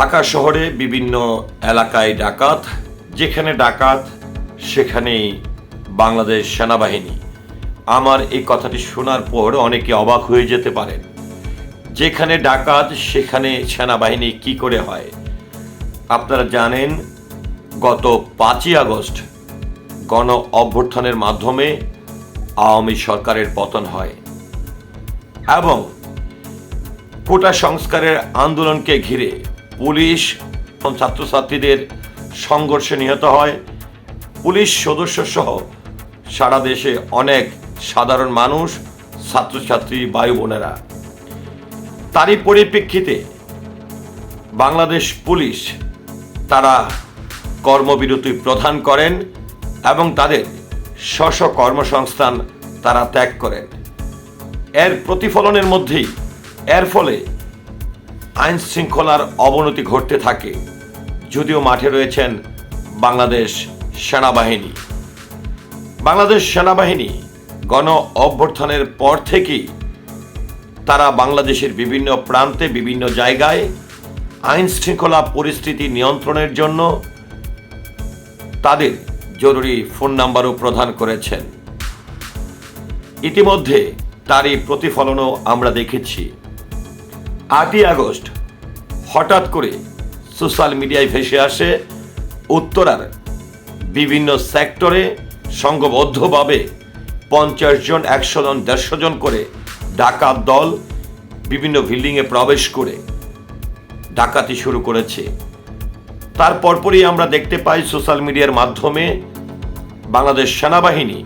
ঢাকা শহরে বিভিন্ন এলাকায় ডাকাত, যেখানে ডাকাত, সেখানেই বাংলাদেশ সেনাবাহিনী। আমার এই কথাটি শোনার পর অনেকে অবাক হয়ে যেতে পারেন। যেখানে ডাকাত, সেখানে সেনাবাহিনী কি করে হয়? আপনারা জানেন, গত পাঁচই আগস্ট গণ অভ্যুত্থানের মাধ্যমে আওয়ামী সরকারের পতন হয় এবং কোটা সংস্কারের আন্দোলনকে ঘিরে পুলিশ এবং ছাত্রছাত্রীদের সংঘর্ষে নিহত হয়। পুলিশ সদস্য সহ সারা দেশে অনেক সাধারণ মানুষ, ছাত্রছাত্রী বায়ু বোনেরা। তারই পরিপ্রেক্ষিতে বাংলাদেশ পুলিশ তারা কর্মবিরতি প্রদান করেন এবং তাদের স্ব কর্মসংস্থান তারা ত্যাগ করেন। এর প্রতিফলনের মধ্যেই, এর ফলে আইন শৃঙ্খলার অবনতি ঘটতে থাকে, যদিও মাঠে রয়েছেন বাংলাদেশ সেনাবাহিনী। বাংলাদেশ সেনাবাহিনী গণ অভ্যর্থনের পর থেকেই তারা বাংলাদেশের বিভিন্ন প্রান্তে, বিভিন্ন জায়গায় আইন শৃঙ্খলা পরিস্থিতি নিয়ন্ত্রণের জন্য তাদের জরুরি ফোন নাম্বারও প্রদান করেছেন। ইতিমধ্যে তারই প্রতিফলনও আমরা দেখেছি। আটই আগস্ট হঠাৎ করে সোশ্যাল মিডিয়ায় ভেসে আসে উত্তরার বিভিন্ন সেক্টরে সংঘবদ্ধভাবে পঞ্চাশ জন, একশো জন, দেড়শো জন করে ডাকাত দল বিভিন্ন বিল্ডিংয়ে প্রবেশ করে ডাকাতি শুরু করেছে। তার পরপরই আমরা দেখতে পাই সোশ্যাল মিডিয়ার মাধ্যমে বাংলাদেশ সেনাবাহিনী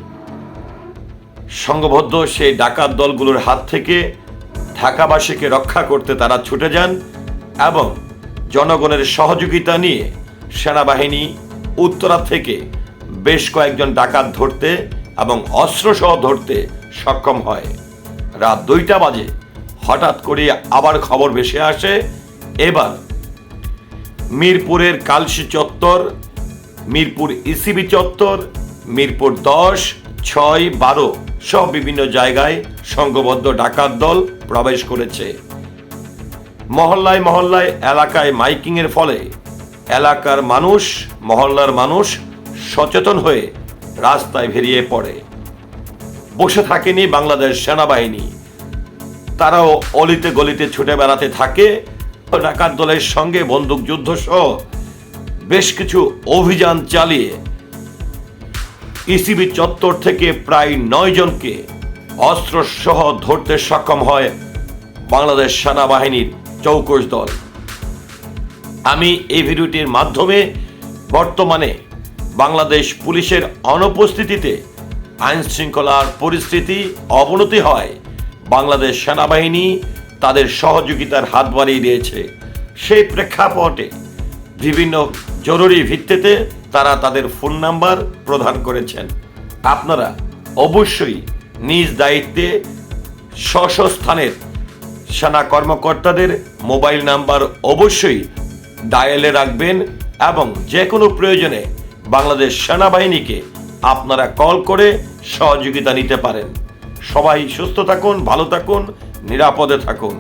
সংঘবদ্ধ সেই ডাকাত দলগুলোর হাত থেকে ঢাকাবাসীকে রক্ষা করতে তারা ছুটে যান এবং জনগণের সহযোগিতা নিয়ে সেনাবাহিনী উত্তরা থেকে বেশ কয়েকজন ডাকাত ধরতে এবং অস্ত্রসহ ধরতে সক্ষম হয়। রাত দুইটা বাজে। হঠাৎ করে আবার খবর ভেসে আসে। এবার মিরপুরের কালসি চত্বর, মিরপুর ইসিবি চত্বর, মিরপুর দশ ছয় বারো সব বিভিন্ন জায়গায় সংঘবদ্ধ ডাকাত দল প্রবেশ করেছে। মহল্লায় মহল্লায় এলাকায় মাইকিং এর ফলে এলাকার মানুষ, মহল্লার মানুষ সচেতন হয়ে রাস্তায় বেরিয়ে পড়ে। বসে থাকেনি বাংলাদেশ সেনাবাহিনী। তারাও অলিতে গলিতে ছুটে বেড়াতে থাকে। ডাকাত দলের সঙ্গে বন্দুক যুদ্ধ সহ বেশ কিছু অভিযান চালিয়ে ইসিবি চত্বর থেকে প্রায় নয় জনকে অস্ত্র সহ ধরতে সক্ষম হয় বাংলাদেশ সেনাবাহিনীর চৌকস দল। আমি এই ভিডিওটির মাধ্যমে বর্তমানে বাংলাদেশ পুলিশের অনুপস্থিতিতে আইন শৃঙ্খলার পরিস্থিতি অবনতি হয়, বাংলাদেশ সেনাবাহিনী তাদের সহযোগিতার হাত বাড়িয়ে দিয়েছে। সেই প্রেক্ষাপটে বিভিন্ন জরুরি ভিত্তিতে তারা তাদের ফোন নাম্বার প্রদান করেছেন। আপনারা অবশ্যই নিজ দায়িত্বে স্ব স্ব স্থানের সেনা কর্মকর্তাদের মোবাইল নাম্বার অবশ্যই ডায়ালে রাখবেন এবং যে কোনো প্রয়োজনে বাংলাদেশ সেনাবাহিনীকে আপনারা কল করে সহযোগিতা নিতে পারেন। সবাই সুস্থ থাকুন, ভালো থাকুন, নিরাপদে থাকুন।